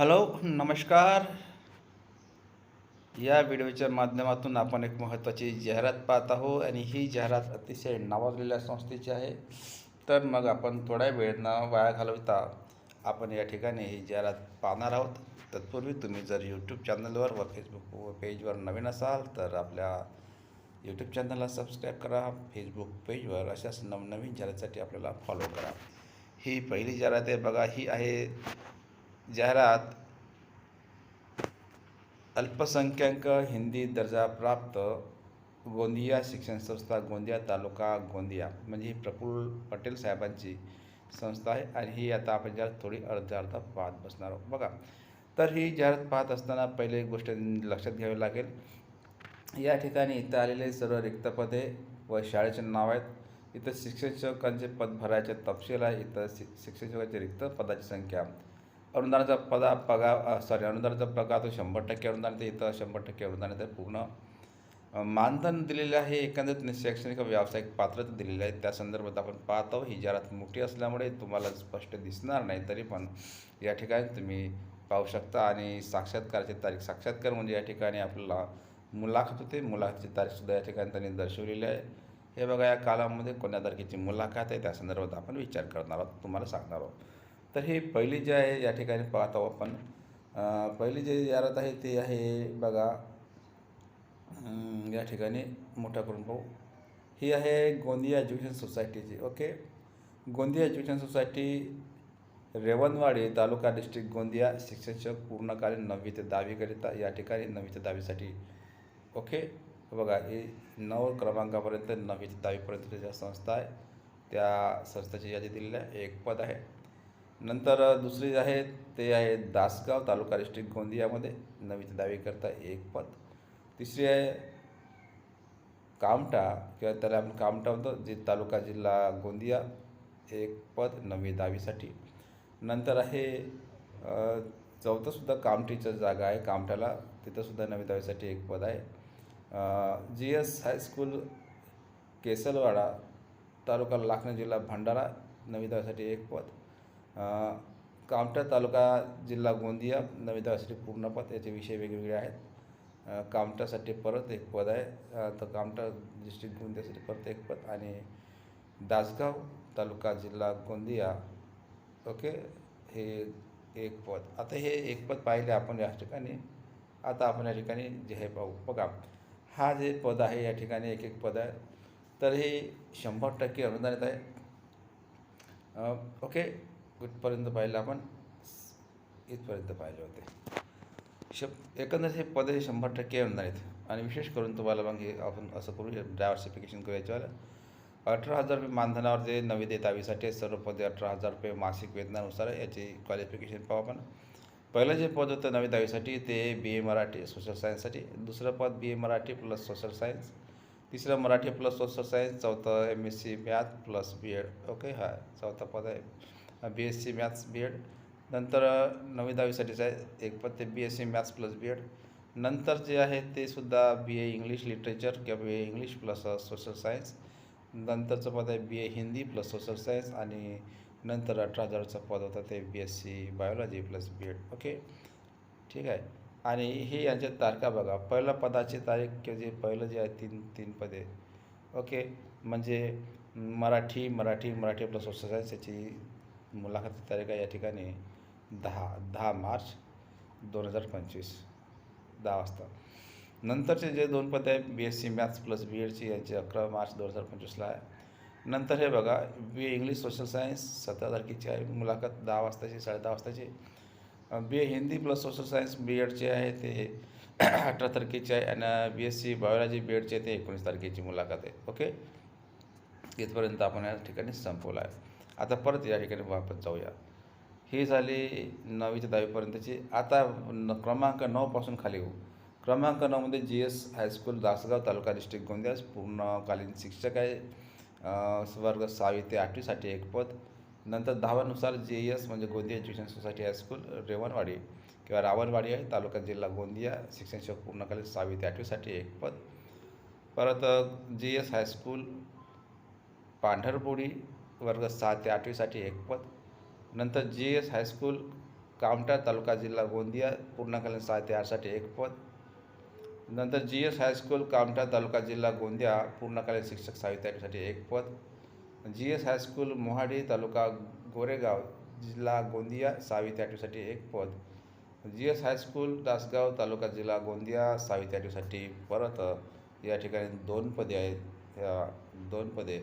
Hello नमस्कार. या व्हिडिओच्या माध्यमातून आपण एक महत्त्वाची जाहिरात पाहत आहोत आणि ही जाहिरात अतिशय नावाजलेल्या संस्थेची आहे. तर मग आपण थोड्या वेळनं वाया घालवता आपण या ठिकाणी ही जाहिरात पाहणार आहोत. तत्पूर्वी तुम्ही जर यूट्यूब चॅनलवर व फेसबुक व पेजवर नवीन असाल तर आपल्या यूट्यूब चॅनलला सबस्क्राईब करा. फेसबुक पेजवर अशाच नवनवीन जाहिरातीसाठी आपल्याला फॉलो करा. ही पहिली जाहिरात आहे बघा ही आहे जाहिरात अल्पसंख्याक हिंदी दर्जा प्राप्त गोंदिया शिक्षण संस्था गोंदिया तालुका गोंदिया म्हणजे ही प्रफुल्ल पटेल साहेबांची संस्था आहे आणि ही आता आपण जाहिरात थोडी अर्धा अर्धा पाहत बसणार आहोत. बघा तर ही जाहिरात पाहत असताना पहिले एक गोष्ट लक्षात घ्यावी लागेल. या ठिकाणी इथं आलेले सर्व रिक्त पदे व शाळेचे नाव आहेत. इथं शिक्षकांचे पद भरायचे तपशील आहे. इथं शि शिक्षकांचे रिक्त पदाची संख्या अनुदानाचा पदा पगार सॉरी अनुदानाचा पगार तो शंभर टक्के अनुदान ते इथं शंभर टक्के अनुदान तर पूर्ण मानधन दिलेलं आहे एकंदरीत शैक्षणिक व व्यावसायिक पात्रता दिलेली आहे. त्या संदर्भात आपण पाहतो ही जाहिरात मोठी असल्यामुळे तुम्हाला स्पष्ट दिसणार नाही तरी पण या ठिकाणी तुम्ही पाहू शकता आणि साक्षात्काराची तारीख साक्षात्कार म्हणजे या ठिकाणी आपल्याला मुलाखत होते. मुलाखतीची तारीखसुद्धा या ठिकाणी त्यांनी दर्शवलेली आहे. हे बघा या कालामध्ये कोणत्या तारखेची मुलाखत आहे? त्या संदर्भात आपण विचार करणार आहोत तुम्हाला सांगणार आहोत. तर ही पहिली जे आहे या ठिकाणी पाहत आहोत आपण. पहिले पहिली जी जाहिरात आहे ती आहे बघा. या ठिकाणी मोठा करून पाहू. ही आहे Gondia education सोसायटीची okay? Gondia education society Rewanwadi तालुका डिस्ट्रिक्ट गोंदिया शिक्षक पूर्णकालीन नववी ते दहावीकरिता या ठिकाणी नववी ते दहावीसाठी ओके? बघा ही नऊ क्रमांकापर्यंत नववी ते दहावीपर्यंत ज्या संस्था आहे त्या संस्थेची यादी दिलेली आहे. एक पद आहे. नंतर दुसरी आहे ते आहे दासगाव तालुका डिस्ट्रिक्ट गोंदियामध्ये. नवीन ते एक पद. तिसरी आहे कामठा किंवा त्याला आपण कामठा म्हणतो जे तालुका जिल्हा गोंदिया एक पद नवी दावीसाठी. नंतर आहे चौथंसुद्धा कामठीचं जागा आहे कामठाला. तिथंसुद्धा नवी दावीसाठी एक पद आहे. जी एस हायस्कूल केसलवाडा तालुका लाखना जिल्हा भंडारा नवी दावीसाठी एक पद. कामठा तालुका जिल्हा गोंदिया नववी दहावीसाठी पूर्णपद याचे विषय वेगवेगळे आहेत. कामठासाठी परत एक पद आहे. तर कामठा डिस्ट्रिक्ट गोंदियासाठी परत एक पद आणि दासगाव तालुका जिल्हा गोंदिया ओके हे एक पद. आता हे एक पद पाहिले आपण या ठिकाणी. आता आपण या ठिकाणी जे हे पाहू. बघा हा जे पद आहे या ठिकाणी एक एक पद आहे. तर हे शंभर टक्के अनुदानित आहे. ओके कुठपर्यंत पाहिलं आपण इथपर्यंत पाहिले होते. शब एकंदरीत हे पद हे शंभर टक्के अनुदानित आणि विशेष करून तुम्हाला मग हे आपण असं करू डायव्हर्सिफिकेशन करू याच्यावर अठरा हजार रुपये मानधनावर जे नवी ते दहावीसाठी सर्व पदे अठरा हजार रुपये मासिक वेतनानुसार याची क्वालिफिकेशन पाहू आपण. पहिलं जे पद होतं नवी दहावीसाठी ते बी ए मराठी सोशल सायन्ससाठी दुसरं पद B A Marathi plus social science तिसरं मराठी प्लस सोशल सायन्स चौथं M S C math plus B Ed okay हा चौथा पद आहे. B S C maths B Ed नंतर नवी दहावीसाठीचं आहे. एक पद ते B S C maths plus B Ed नंतर जे आहे ते सुद्धा बी ए इंग्लिश लिटरेचर किंवा B A English plus social science नंतरचं पद आहे B A Hindi plus social science आणि नंतर अठरा हजारचं पद होतं ते B S C biology plus B Ed okay ठीक आहे. आणि हे यांच्या तारखा बघा. पहिल्या पदाची तारीख किंवा जे पहिलं जे आहे तीन तीन पदे. ओके म्हणजे Marathi Marathi Marathi plus social science याची मुलाखती तारीख आहे या ठिकाणी दहा दहा मार्च दोन हजार पंचवीस दहा वाजता. नंतरचे जे दोन पद आहे B S C maths plus B एडची यांचे अकरा मार्च दोन हजार पंचवीसला आहे. नंतर हे बघा B A English social science सतरा तारखेची आहे. मुलाखत दहा वाजताची साडे दहा वाजताची. B A Hindi plus social science B एडचे आहे ते अठरा तारखेची आहे. आणि B S C biology B एडचे ते एकोणीस तारखेची मुलाखत आहे. ओके? इथपर्यंत आपण या ठिकाणी संपवलं आहे. आता परत या ठिकाणी वापस जाऊया. ही झाली नववी ते दहावीपर्यंतची. आता न क्रमांक नऊपासून खाली येऊ. क्रमांक नऊमध्ये G S high school Dasgaon तालुका डिस्ट्रिक्ट गोंदिया पूर्णकालीन शिक्षक आहे. वर्ग सहावी ते आठवीसाठी एक पद. नंतर दहावानुसार जे एस म्हणजे Gondia education society high school Rewanwadi किंवा रावणवाडी आहे. तालुका जिल्हा गोंदिया शिक्षण सेवक पूर्णकालीन सहावी ते आठवीसाठी एक पद. परत जी एस हायस्कूल पांढरपुडी वर्ग सहा ते आठवीसाठी एक पद. नंतर G S high school Kamtha taluka जिल्हा गोंदिया पूर्णकालीन सहा ते आठसाठी एक पद. नंतर G S high school Kamtha taluka जिल्हा गोंदिया पूर्णकालीन शिक्षक साहित्यासाठी एक पद. G S high school Mohadi तालुका गोरेगाव जिल्हा गोंदिया सहावी ते आठवीसाठी एक पद. G S high school Tasgaon तालुका जिल्हा गोंदिया सहावी ते आठवीसाठी परत. या ठिकाणी दोन पदे आहेत. या दोन पदे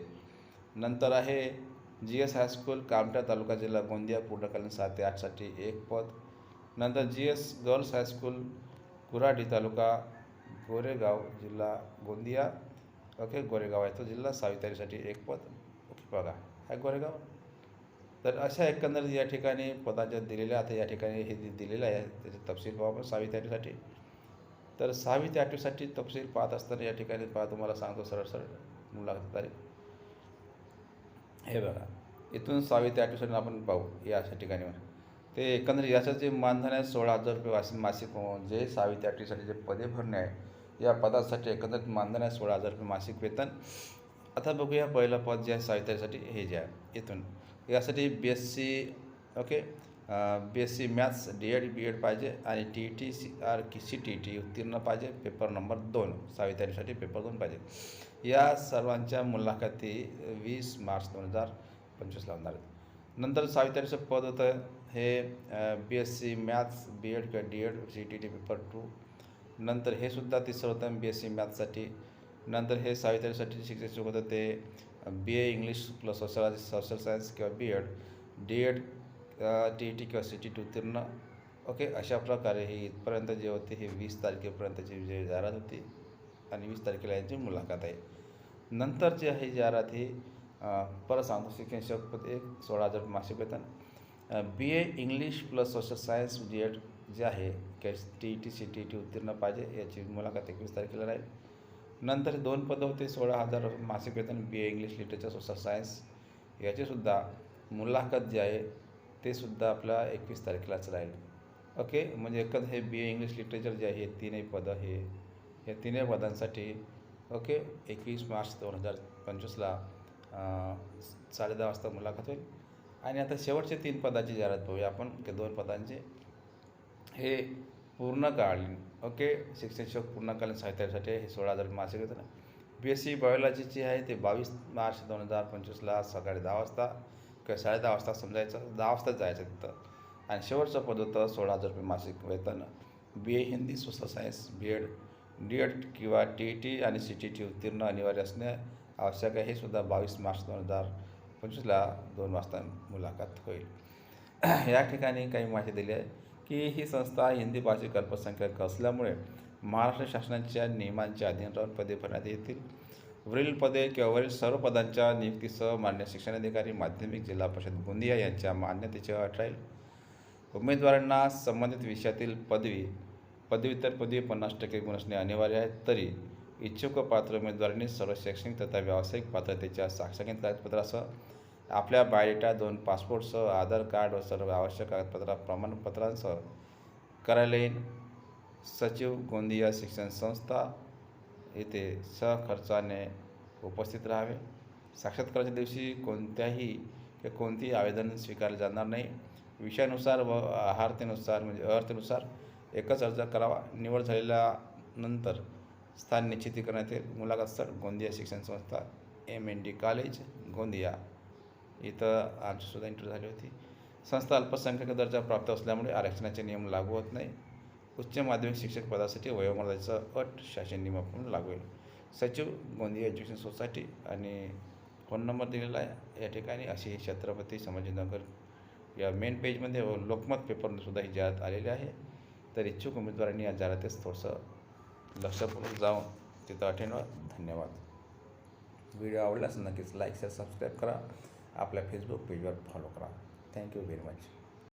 नंतर आहे G S high school Kamtha taluka जिल्हा गोंदिया पूर्णकालीन सात ते आठसाठी एक पद. नंतर G S girls high school Kurhadi तालुका गोरेगाव जिल्हा गोंदिया. ओके गोरेगाव आहे तो जिल्हा सावित्रीसाठी एक पद. ओके बघा आहे गोरेगाव. तर अशा एकंदरीत या ठिकाणी पदाच्या दिलेल्या आता या ठिकाणी हे जे दिलेलं आहे त्याचे तपशील पाहू आपण सहावी आठवीसाठी तर सहावी ते आठवीसाठी तपशील पाहत असताना या ठिकाणी पहा तुम्हाला सांगतो सरळ सरळ. मुलाखत तारीख हे बघा. इथून सहावी ते आठवीसाठी आपण पाहू या अशा ठिकाणी ते एकंदरीत याचं जे मानधन आहे सोळा हजार रुपये वार्षिक मासिक जे सहावी ते आठवीसाठी जे पदे भरणे आहे या पदासाठी एकंदरीत मानधन आहे सोळा हजार रुपये मासिक वेतन. आता बघूया पहिलं पद जे आहे साहित्यासाठी हे जे आहे इथून. यासाठी B S C okay B S C maths D Ed B Ed पाहिजे आणि टी टी सी आर की सी टी ई टी उत्तीर्ण पाहिजे पेपर नंबर दोन सावित्रीसाठी पेपर दोन पाहिजे. या सर्वांच्या मुलाखती वीस मार्च दोन हजार पंचवीसला होणार आहेत. नंतर सावित्रीचं पद होतं. हे B S C maths B Ed किंवा D Ed C T T paper two नंतर हे सुद्धा तिसरं होतं बी एस सी मॅथ्ससाठी नंतर हे सावित्रीसाठी शिक्षक होतं. ते B A English plus social social science किंवा B Ed D Ed T E T किंवा सी टी टी उत्तीर्ण. ओके अशा प्रकारे हे इथपर्यंत जे होते हे वीस तारखेपर्यंतची जे जाहिरात होती. आणि वीस तारखेला यांची मुलाखत आहे. नंतर जे आहे जाहिरात ही परत सांगतो शिक्षण शपथ एक सोळा हजार मासिक वेतन. B A English plus social science D Ed जे आहे K T E T C T E T उत्तीर्ण पाहिजे याची मुलाखत एकवीस तारखेला राहील. नंतर दोन पदं होते सोळा हजार मासिक वेतन B A English literature social science याचीसुद्धा मुलाखत जी आहे ते सुद्धा आपल्या एकवीस तारखेलाच राहील. ओके? म्हणजे एकच हे बी ए इंग्लिश लिटरेचर जे आहे तीनही पदं हे या तिन्ही पदांसाठी ओके एकवीस मार्च दोन हजार पंचवीसला साडे दहा वाजता मुलाखत होईल. आणि आता शेवटचे तीन पदाची जाहिरात पाहूया आपण ते दोन पदांचे. हे पूर्णकालीन ओके शिक्षण शिक्षक पूर्णकालीन साहित्यासाठी हे सोळा हजार मासिक येतं ना. बी एस सी बायोलॉजीची आहे ते बावीस मार्च दोन हजार पंचवीसला सकाळी दहा वाजता किंवा साडे दहा वाजता समजायचं दहा वाजताच जायचं तिथं. आणि शेवटचं पद होतं सोळा हजार रुपये मासिक वेतन. B A Hindi social science B Ed D Ed किंवा टी ई टी आणि सी टी टी उत्तीर्ण अनिवार्य असणे आवश्यक आहे. हे सुद्धा बावीस मार्च दोन हजार पंचवीसला दोन वाजता मुलाखत होईल. या ठिकाणी काही माहिती दिली आहे की ही संस्था हिंदी भाषिक अल्पसंख्याक असल्यामुळे महाराष्ट्र शासनाच्या नियमांच्या अधीन राहून पदे भरण्यात येतील. वरील पदे किंवा वरील सर्व पदांच्या नियुक्तीसह मान्य शिक्षणाधिकारी माध्यमिक जिल्हा परिषद गोंदिया यांच्या मान्यतेची अट राहील. उमेदवारांना संबंधित विषयातील पदवी पदव्युत्तर पदवी पन्नास टक्के गुण असणे अनिवार्य आहे. तरी इच्छुक पात्र उमेदवारांनी सर्व शैक्षणिक तथा व्यावसायिक पात्रतेच्या साक्षांकित कागदपत्रासह आपल्या बायोडेटा दोन पासपोर्टसह आधार कार्ड व सर्व आवश्यक कागदपत्रा प्रमाणपत्रांसह कार्यालयीन सचिव गोंदिया शिक्षण संस्था येथे सहखर्चाने उपस्थित राहावे. साक्षात्काराच्या दिवशी कोणत्याही कोणतीही कोणतेही आवेदन स्वीकारले जाणार नाही. विषयानुसार व आहारतेनुसार म्हणजे अर्थेनुसार एकच अर्ज करावा. निवड झालेल्या नंतर स्थान निश्चिती करण्यात येईल मुलाखत स्थळ गोंदिया शिक्षण संस्था M N D college Gondia. इथं आमचीसुद्धा इंटरव्ह्यू झाली होती. संस्था अल्पसंख्याक दर्जा प्राप्त असल्यामुळे आरक्षणाचे नियम लागू होत नाही. उच्च माध्यमिक शिक्षक पदासाठी वयोमर्यादेचं अट शासन नियमाप्रमाणे लागू होईल. सचिव गोंदिया एज्युकेशन सोसायटी आणि फोन नंबर दिलेला आहे. या ठिकाणी अशी छत्रपती संभाजीनगर या मेन पेजमध्ये व लोकमत पेपरसुद्धा ही जाहिरात आलेली आहे. तर इच्छुक उमेदवारांनी या जाहिरातीस थोडंसं लक्षपूर्वक जाऊन तिथं अटेंड व्हा धन्यवाद. व्हिडिओ आवडल्यास नक्कीच लाईक शेअर सबस्क्राईब करा. आपल्या फेसबुक पेजवर फॉलो करा. Thank you very much